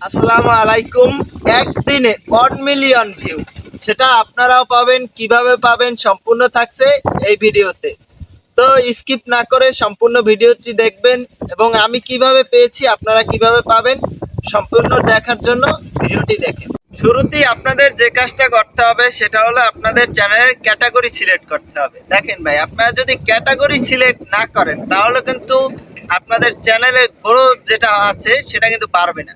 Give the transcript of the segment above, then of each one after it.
আসসালামু আলাইকুম। একদিনে ওয়ান মিলিয়ন ভিউ সেটা আপনারাও পাবেন, কীভাবে পাবেন, সম্পূর্ণ থাকছে এই ভিডিওতে। তো স্কিপ না করে সম্পূর্ণ ভিডিওটি দেখবেন এবং আমি কীভাবে পেয়েছি, আপনারা কীভাবে পাবেন, সম্পূর্ণ দেখার জন্য ভিডিওটি দেখেন। শুরুতেই আপনাদের যে কাজটা করতে হবে, সেটা হলো আপনাদের চ্যানেলের ক্যাটাগরি সিলেক্ট করতে হবে। দেখেন ভাই, আপনারা যদি ক্যাটাগরি সিলেক্ট না করেন, তাহলে কিন্তু আপনাদের চ্যানেলের গ্রোথ যেটা আছে, সেটা কিন্তু পারবে না।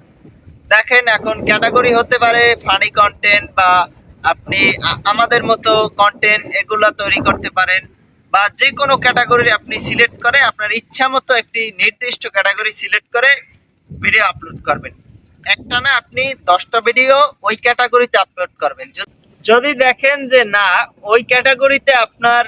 দেখেন এখন ক্যাটাগরি হতে পারে ফানি কন্টেন্ট বা আপনি আমাদের মতো কন্টেন্ট এগুলা তৈরি করতে পারেন বা যে কোনো ক্যাটাগরি আপনি সিলেক্ট করে আপনার ইচ্ছা মতো একটি নির্দিষ্ট ক্যাটাগরি সিলেক্ট করে ভিডিও আপলোড করবেন। একটা না আপনি দশটা ভিডিও ওই ক্যাটাগরিতে আপলোড করবেন। যদি- দেখেন যে না, ওই ক্যাটাগরিতে আপনার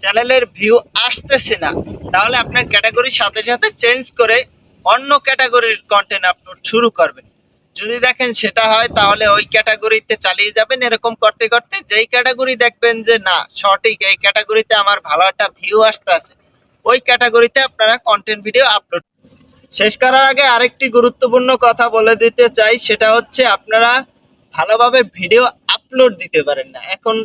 চ্যানেলের ভিউ আসতেছে না, তাহলে আপনার ক্যাটাগরির সাথে সাথে চেঞ্জ করে অন্য ক্যাটাগরির কন্টেন্ট আপলোড শুরু করবেন। যদি দেখেন সেটা হয়, তাহলে ওই ক্যাটাগরিতে চালিয়ে যাবেন এরকম করতে করতে। যেই ক্যাটাগরি দেখবেন যে, না, সঠিক, এই ক্যাটাগরিতে আমার ভালো একটা ভিউ আসতে আছে ওই ক্যাটাগরিতে আপনারা কন্টেন্ট ভিডিও আপলোড শেষ করার আগে আরেকটি গুরুত্বপূর্ণ কথা বলে দিতে চাই, সেটা হচ্ছে আপনারা ভালোভাবে ভিডিও আপলোড দিতে পারেন না। এখন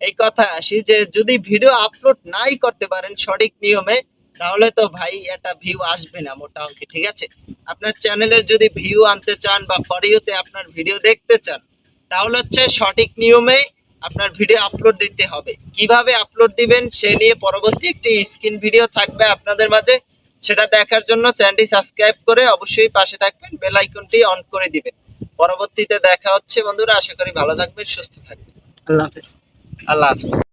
এই কথা আসি যে, যদি ভিডিও আপলোড নাই করতে পারেন সঠিক নিয়মে, তাহলে তো ভাই একটা ভিউ আসবে না মোটা অঙ্কে ঠিক আছে? আপনার চ্যানেলের যদি ভিউ আনতে চান বা ফরিওতে আপনার ভিডিও দেখতে চান তাহলে হচ্ছে সঠিক নিয়মে আপনার ভিডিও আপলোড দিতে হবে। কীভাবে আপলোড দিবেন সে নিয়ে পরবর্তী একটি স্ক্রিন ভিডিও থাকবে আপনাদের মাঝে। সেটা দেখার জন্য চ্যানেলটি সাবস্ক্রাইব করে অবশ্যই পাশে থাকবেন বেল আইকনটি অন করে দিবেন। পরবর্তীতে দেখা হচ্ছে বন্ধুরা আশা করি ভালো থাকবেন সুস্থ থাকবেন। আল্লাহ হাফেজ। আল্লাহ হাফেজ।